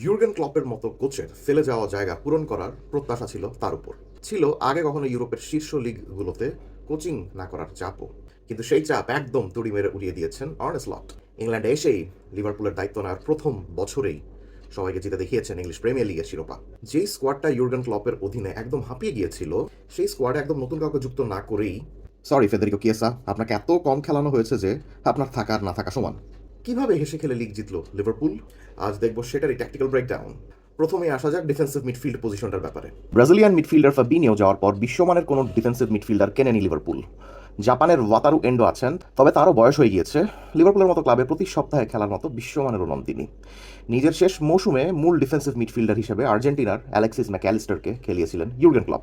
Jürgen ক্লপের মতো কোচের ফেলে যাওয়া জায়গা পূরণ করার প্রত্যাশা ছিল তার উপর। ছিল আগে কখনো ইউরোপের শীর্ষ লিগগুলোতে কোচিং না করার চাপও। কিন্তু সেই চাপ একদম তুড়ি মেরে উড়িয়ে দিয়েছেন আর্নেস লট। ইংল্যান্ডে এসেই লিভারপুলের দায়িত্ব নেওয়ার প্রথম বছরেই সবাইকে জিতে দেখিয়েছেন ইংলিশ প্রিমিয়ার লিগের শিরোপা। যেই স্কোয়াডটা ইউর্গেন ক্লপের অধীনে একদম হাঁপিয়ে গিয়েছিল, সেই স্কোয়াডে একদম নতুন কাউকে যুক্ত না করেই সরি ফেদেরিকো কিয়েসা আপনাকে এত কম খেলানো হয়েছে যে আপনার থাকার না থাকা সমান। কীভাবে হেসে খেলে লিগ জিতলো লিভারপুল আজ দেখব সেটারই ট্যাকটিক্যাল ব্রেকডাউন প্রথমে আসা যাক ডিফেন্সিভ মিডফিল্ড পজিশনটার ব্যাপারে। ব্রাজিলিয়ান মিডফিল্ডার ফাবিনিও যাওয়ার পর বিশ্বমানের কোনো ডিফেন্সিভ মিডফিল্ডার কেনেনি লিভারপুল জাপানের ওয়াতারু এন্ডো আছেন, তবে তারও বয়স হয়ে গিয়েছে। লিভারপুলের মতো ক্লাবে প্রতি সপ্তাহে খেলার মতো বিশ্বমানেরও নন তিনি নিজের শেষ মৌসুমে মূল ডিফেন্সিভ মিডফিল্ডার হিসেবে আর্জেন্টিনার অ্যালেক্সিস ম্যাক্যালিস্টারকে খেলিয়েছিলেন ইউর্গেন ক্লব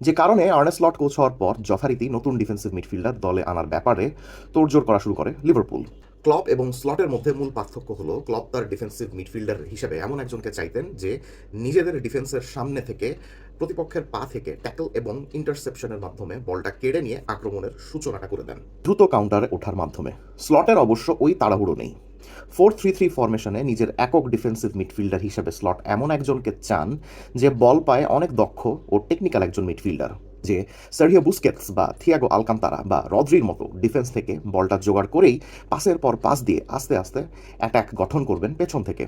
যে কারণে আর্নেস লট কোচ হওয়ার পর যথারীতি নতুন ডিফেন্সিভ মিডফিল্ডার দলে আনার ব্যাপারে তোড়জোড় করা শুরু করে লিভারপুল। ক্লব এবং স্লটের মধ্যে মূল পার্থক্য হলো ক্লব তার ডিফেন্সিভ মিডফিল্ডার হিসেবে এমন একজনকে চাইতেন যে নিজেদের ডিফেন্সের সামনে থেকে প্রতিপক্ষের পা থেকে ট্যাকল এবং ইন্টারসেপশনের মাধ্যমে বলটা কেড়ে নিয়ে আক্রমণের সূচনাটা করে দেন। দ্রুত কাউন্টারে ওঠার মাধ্যমে। স্লটের অবশ্য ওই তাড়াহুড়ো নেই। ফোর থ্রি থ্রি ফরমেশনে নিজের একক ডিফেন্সিভ মিডফিল্ডার হিসেবে স্লট এমন একজনকে চান যে বল পায় অনেক দক্ষ ও টেকনিক্যাল একজন মিডফিল্ডার, যে সার্হিও বুস্কেটস বা থিয়াগো আলকান্তারা বা রদ্রির মতো ডিফেন্স থেকে বলটা জোগাড় করেই পাসের পর পাস দিয়ে আস্তে আস্তে অ্যাটাক গঠন করবেন পেছন থেকে।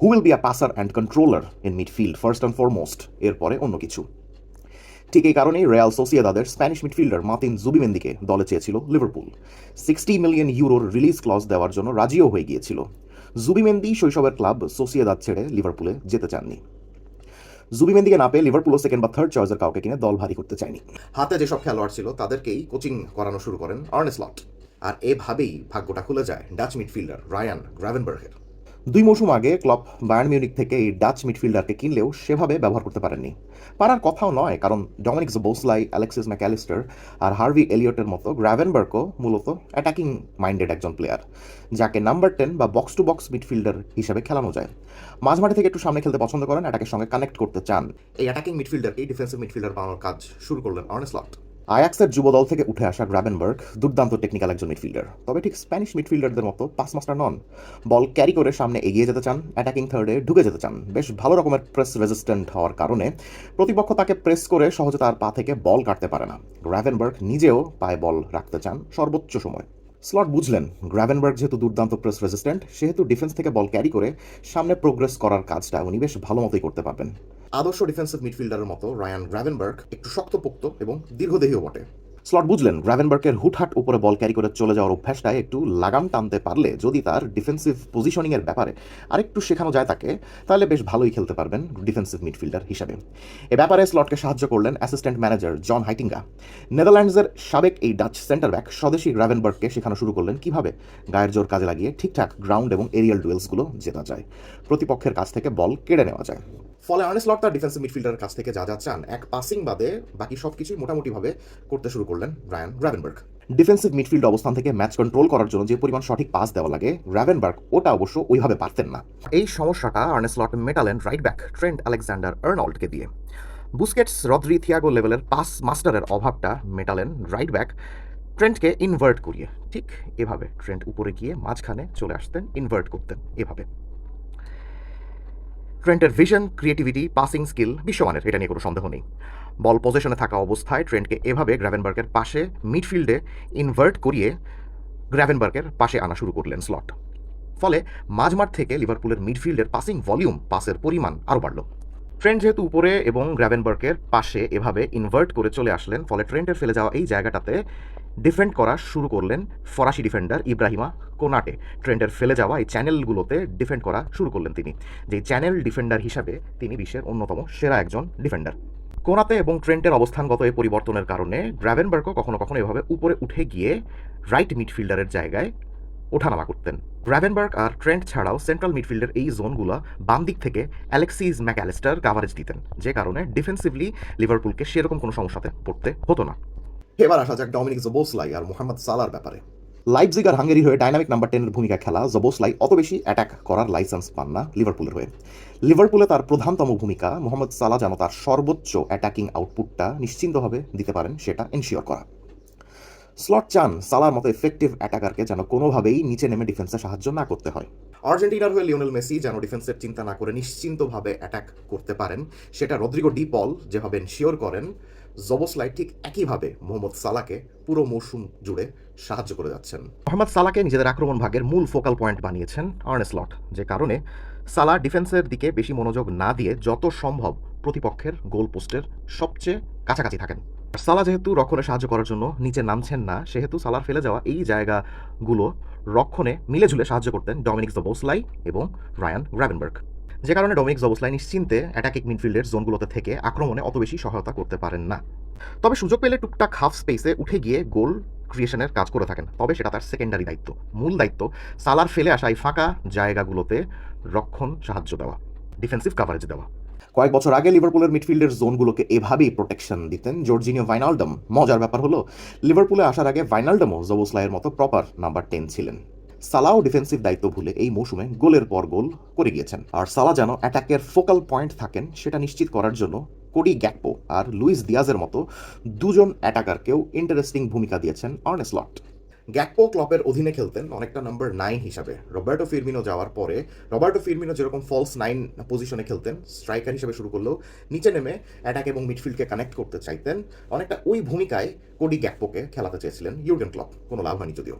Who will be a passer and controller in midfield, first and foremost, এরপরে অন্য কিছু। ঠিক এই কারণেই রিয়াল সোসিয়াদাদের স্প্যানিশ মিডফিল্ডার মার্তিন জুবিমেন্দিকে দলে চেয়েছিল লিভারপুল সিক্সটি মিলিয়ন ইউরোর রিলিজ ক্লজ দেওয়ার জন্য রাজিও হয়ে গিয়েছিল। জুবিমেন্দি শৈশবের ক্লাব সোসিয়াদাদ ছেড়ে লিভারপুলে যেতে চাননি। জুবিমেন্দিকে না পেয়ে লিভারপুলও সেকেন্ড বা থার্ড চয়েসের কাউকে কিনে দল ভারী করতে চায়নি। হাতে যেসব খেলোয়াড় ছিল, তাদেরকেই কোচিং করানো শুরু করেন আর্নেস লট আর এভাবেই ভাগ্যটা খুলে যায় ডাচ মিডফিল্ডার রায়ান গ্রাভেনবার্গের দুই মৌসুম আগে ক্লব বায়ার্ন মিউনিক থেকে এই ডাচ মিডফিল্ডারকে কিনলেও সেভাবে ব্যবহার করতে পারেননি। পারার কথাও নয়, কারণ Dominik Szoboszlai Alexis Mac Allister আর হার্ভি এলিয়টের মতো গ্র্যাভেনবার্গও মূলত অ্যাটাকিং মাইন্ডেড একজন প্লেয়ার, যাকে নাম্বার টেন বা বক্স টু বক্স মিডফিল্ডার হিসেবে খেলানো যায়। মাঝমাঠে থেকে একটু সামনে খেলতে পছন্দ করেন, অ্যাটাকের সঙ্গে কানেক্ট করতে চান। এই অ্যাটাকিং মিডফিল্ডারকেই ডিফেন্সিভ মিডফিল্ডার বানানোর কাজ শুরু করলেন আর্নেস লট। আয়াক্সের যুব দল থেকে উঠে আসা গ্রাভেনবার্গ দুর্দান্ত টেকনিক্যাল একজন মিডফিল্ডার তবে ঠিক স্প্যানিশ মিডফিল্ডারদের মতো পাস মাস্টার নন। বল ক্যারি করে সামনে এগিয়ে যেতে চান অ্যাটাকিং থার্ডে ঢুকে যেতে চান। বেশ ভালো রকমের প্রেস রেজিস্ট্যান্ট হওয়ার কারণে প্রতিপক্ষ তাকে প্রেস করে সহজে তার পা থেকে বল কাটতে পারে না। গ্রাভেনবার্গ নিজেও পায়ে বল রাখতে চান সর্বোচ্চ সময়। স্লট বুঝলেন গ্র্যাভেনবার্গ যেহেতু দুর্দান্ত প্রেস রেজিস্ট্যান্ট সেহেতু ডিফেন্স থেকে বল ক্যারি করে সামনে প্রোগ্রেস করার কাজটা উনি বেশ ভালো মতোই করতে পারবেন। আদর্শ ডিফেন্সিভ মিডফিল্ডারের মতো রায়ান গ্র্যাভেনবার্গ একটু শক্তপোক্ত এবং দীর্ঘদেহীও বটে। স্লট বুঝলেন গ্র্যাভেনবার্গের হুটহাট উপরে বল ক্যারি করে চলে যাওয়ার অভ্যাসটায় একটু লাগাম টানতে পারলে যদি তার ডিফেন্সিভ পজিশনিংয়ের ব্যাপারে আরেকটু শেখানো যায় তাকে, তাহলে বেশ ভালোই খেলতে পারবেন ডিফেন্সিভ মিডফিল্ডার হিসাবে। এ ব্যাপারে স্লটকে সাহায্য করলেন অ্যাসিস্ট্যান্ট ম্যানেজার জন হাইটিঙ্গা। নেদারল্যান্ডসের সাবেক এই ডাচ সেন্টার ব্যাক স্বদেশী গ্র্যাভেনবার্গকে শেখানো শুরু করলেন কীভাবে গায়ের জোর কাজে লাগিয়ে ঠিকঠাক গ্রাউন্ড এবং এরিয়াল ডুয়েলসগুলো জেতা যায়। প্রতিপক্ষের কাছ থেকে বল কেড়ে নেওয়া যায়। ফলে আর্নেস লট তার ডিফেন্সিভ মিডফিল্ডারের কাছ থেকে যা যা চান, এক পাসিং বাদে বাকি সব কিছুই মোটামুটিভাবে করতে শুরু করলেন রায়ান গ্র্যাভেনবার্গ ডিফেন্সিভ মিডফিল্ড অবস্থান থেকে ম্যাচ কন্ট্রোল করার জন্য যে পরিমাণ সঠিক পাস দেওয়া লাগে গ্র্যাভেনবার্গ ওটা অবশ্য ওইভাবে পারতেন না। এই সমস্যাটা আর্নেস লট মেটালেন রাইট ব্যাক ট্রেন্ট আলেকজান্ডার আর্নল্ডকে দিয়ে। বুস্কেটস, রদ্রি, থিয়াগো লেভেলের পাস মাস্টারের অভাবটা মেটালেন রাইট ব্যাক ট্রেন্টকে ইনভার্ট করিয়ে। ঠিক এভাবে ট্রেন্ট উপরে গিয়ে মাঝখানে চলে আসতেন ইনভার্ট করতেন এভাবে। ট্রেন্টের ভিশন ক্রিয়েটিভিটি পাসিং স্কিল বিশ্বমানের, এটা নিয়ে কোনো সন্দেহ নেই। বল পজিশনে থাকা অবস্থায় ট্রেন্টকে এভাবে গ্র্যাভেনবার্গের পাশে, মিডফিল্ডে ইনভার্ট করিয়ে গ্র্যাভেনবার্গের পাশে আনা শুরু করলেন স্লট। ফলে মাঝমাঠ থেকে লিভারপুলের মিডফিল্ডের পাসিং ভলিউম পাসের পরিমাণ আরও বাড়ল। ট্রেন্ট যেহেতু উপরে এবং গ্র্যাভেনবার্গের পাশে এভাবে ইনভার্ট করে চলে আসলেন, ফলে ট্রেন্টের ফেলে যাওয়া এই জায়গাটাতে ডিফেন্ড করা শুরু করলেন ফরাসি ডিফেন্ডার ইব্রাহিমা কোনাটে। ট্রেন্টের ফেলে যাওয়া এই চ্যানেলগুলোতে ডিফেন্ড করা শুরু করলেন তিনি যে চ্যানেল ডিফেন্ডার হিসাবে তিনি বিশ্বের অন্যতম সেরা একজন ডিফেন্ডার। কোনাতে এবং ট্রেন্টের অবস্থানগত এই পরিবর্তনের কারণে গ্র্যাভেনবার্গও কখনো কখনো এভাবে উপরে উঠে গিয়ে রাইট মিডফিল্ডারের জায়গায় ওঠানামা করতেন। গ্র্যাভেনবার্গ আর ট্রেন্ট ছাড়াও সেন্ট্রাল মিডফিল্ডের এই জোনগুলো বাম দিক থেকে অ্যালেক্সিস ম্যাকঅ্যালিস্টার কাভারেজ দিতেন, যে কারণে ডিফেন্সিভলি লিভারপুলকে সেরকম কোনো সমস্যাতে পড়তে হতো না। এবার আসা যাক ডমিনিক জবোসলাই আর মোহাম্মদ সালার ব্যাপারে। লাইপজিগ আর হাঙ্গেরি হয়ে ডাইনামিক নাম্বার টেনের ভূমিকা খেলা, জবোসলাই অত বেশি অ্যাটাক করার লাইসেন্স পান না লিভারপুলের হয়ে। লিভারপুলে তার প্রধানতম ভূমিকা, মোহাম্মদ সালা যেন তার সর্বোচ্চ অ্যাটাকিং আউটপুটটা নিশ্চিন্তভাবে দিতে পারেন, সেটা এনশিওর করা। স্লট চান সালার মতো এফেক্টিভ অ্যাটাকারকে যেন কোনোভাবেই নিচে নেমে ডিফেন্সে সাহায্য না করতে হয়। আর্জেন্টিনার হয়ে লিওনেল মেসি যেন ডিফেন্সের চিন্তা না করে নিশ্চিন্তভাবে অ্যাটাক করতে পারেন, সেটা রদ্রিগো ডি পল যেভাবে এনশিওর করেন, জবসলাই ঠিক একইভাবে মোহাম্মদ সালাকে পুরো মৌসুম জুড়ে সাহায্য করে যাচ্ছেন। মোহাম্মদ সালাকে নিজেদের আক্রমণ ভাগের মূল ফোকাল পয়েন্ট বানিয়েছেন আর্নেস্লট যে কারণে সালা ডিফেন্সের দিকে বেশি মনোযোগ না দিয়ে যত সম্ভব প্রতিপক্ষের গোল পোস্টের সবচেয়ে কাছাকাছি থাকেন। সালা যেহেতু রক্ষণে সাহায্য করার জন্য নিচে নামছেন না, সেহেতু সালার ফেলে যাওয়া এই জায়গাগুলো রক্ষণে মিলেঝুলে সাহায্য করতেন ডমিনিক জবোসলাই এবং রায়ান গ্রাভেনবার্গ। যে কারণে ডমিনিক জবোসলাই নিশ্চিন্তে অ্যাটাকিং মিডফিল্ডের জোনগুলোতে থেকে আক্রমণে অত বেশি সহায়তা করতে পারেন না। তবে সুযোগ পেলে টুকটাক হাফ স্পেসে উঠে গিয়ে গোল ক্রিয়েশনের কাজ করে থাকেন, তবে সেটা তার সেকেন্ডারি দায়িত্ব। মূল দায়িত্ব, সালার ফেলে আসা এই ফাঁকা জায়গাগুলোতে রক্ষণ, সাহায্য দেওয়া ডিফেন্সিভ কাভারেজ দেওয়া। কয়েক বছর আগে লিভারপুলের মিডফিল্ডের জোনগুলোকে এভাবেই প্রোটেকশন দিতেন। জর্জিনিও ভাইনালডম, মজার ব্যাপার হলো, লিভারপুলে আসার আগে ভাইনালডমও জবোসলাইয়ের মতো প্রপার নাম্বার টেন ছিলেন। সালাও ডিফেন্সিভ দায়িত্ব ভুলে এই মৌসুমে গোলের পর গোল করে গিয়েছেন। আর সালা যেন অ্যাটাকের ফোকাল পয়েন্ট থাকেন, সেটা নিশ্চিত করার জন্য কোডি গ্যাকপো আর লুইস দিয়াজের মতো দুজন অ্যাটাকারকেও ইন্টারেস্টিং ভূমিকা দিয়েছেন আর্নেস্লট গ্যাকপো ক্লপের অধীনে খেলতেন অনেকটা নাম্বার নাইন হিসাবে। রবার্টো ফিরমিনো যাওয়ার পরে রবার্টো ফিরমিনো যেরকম ফলস নাইন পজিশনে খেলতেন স্ট্রাইকার হিসেবে শুরু করলেও নিচে নেমে অ্যাটাক এবং মিডফিল্ডকে কানেক্ট করতে চাইতেন। অনেকটা ওই ভূমিকায় কোডি গ্যাকপোকে খেলাতে চেয়েছিলেন ইউর্গেন ক্লপ, কোনো লাভ হয়নি যদিও।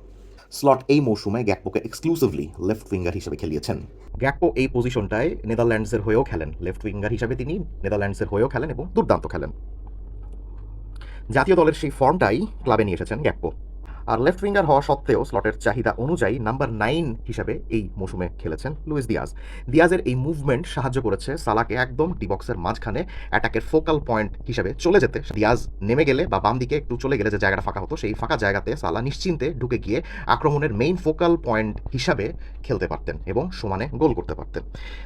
স্লট এই মৌসুমে গ্যাকপোকে এক্সক্লুসিভলি লেফট উইঙ্গার হিসেবে খেলিয়েছেন। গ্যাকপো এই পজিশনটায় নেদারল্যান্ডসের হয়েও খেলেন। লেফট উইঙ্গার হিসেবে তিনি নেদারল্যান্ডসের হয়েও খেলেন এবং দুর্দান্ত খেলেন। জাতীয় দলের সেই ফর্মটাই ক্লাবে নিয়ে এসেছেন গ্যাকপো আর লেফট উইঙ্গার হওয়া সত্ত্বেও স্লটের চাহিদা অনুযায়ী নাম্বার নাইন হিসাবে এই মৌসুমে খেলেছেন লুইস দিয়াজ। দিয়াজের এই মুভমেন্ট সাহায্য করেছে সালাকে একদম ডিবক্সের মাঝখানে অ্যাটাকের ফোকাল পয়েন্ট হিসেবে চলে যেতে। দিয়াজ নেমে গেলে বা বাম দিকে একটু চলে গেলে যে জায়গাটা ফাঁকা হতো, সেই ফাঁকা জায়গাতে সালা নিশ্চিন্তে ঢুকে গিয়ে আক্রমণের মেইন ফোকাল পয়েন্ট হিসাবে খেলতে পারতেন এবং সমানে গোল করতে পারতেন।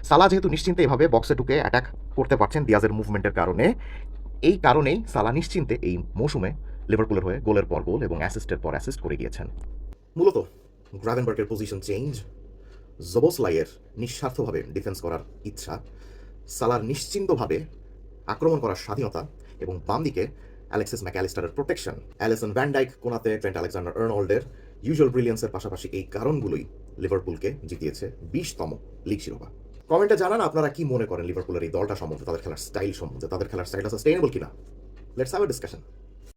সালা যেহেতু নিশ্চিন্তে এভাবে বক্সে ঢুকে অ্যাটাক করতে পারছেন দিয়াজের মুভমেন্টের কারণে, এই কারণেই সালা নিশ্চিন্তে এই মৌসুমে লিভারপুলের হয়ে গোলের পর গোল এবং অ্যাসিস্টের পর অ্যাসিস্ট করে গিয়েছেন। মূলত গ্রাভেনবার্গের পজিশন চেঞ্জ, জবোসলাইয়ের নিঃস্বার্থভাবে ডিফেন্স করার ইচ্ছা, সালার নিশ্চিন্তভাবে আক্রমণ করার স্বাধীনতা এবং বাম দিকে Alexis ম্যাকঅ্যালিস্টারের protection. Alisson van Dijk Konate Trent Alexander আর্নল্ডের usual ব্রিলিয়েন্সের পাশাপাশি এই কারণগুলোই লিভারপুলকে জিতিয়েছে বিশতম লিগ শিরোপা। কমেন্টে জানান আপনারা কি মনে করেন লিভারপুলের এই দলটা সম্বন্ধে, তাদের খেলার স্টাইল সম্বন্ধে, তাদের খেলার স্টাইলটা সাস্টেইনেবল কিনা? Let's have a discussion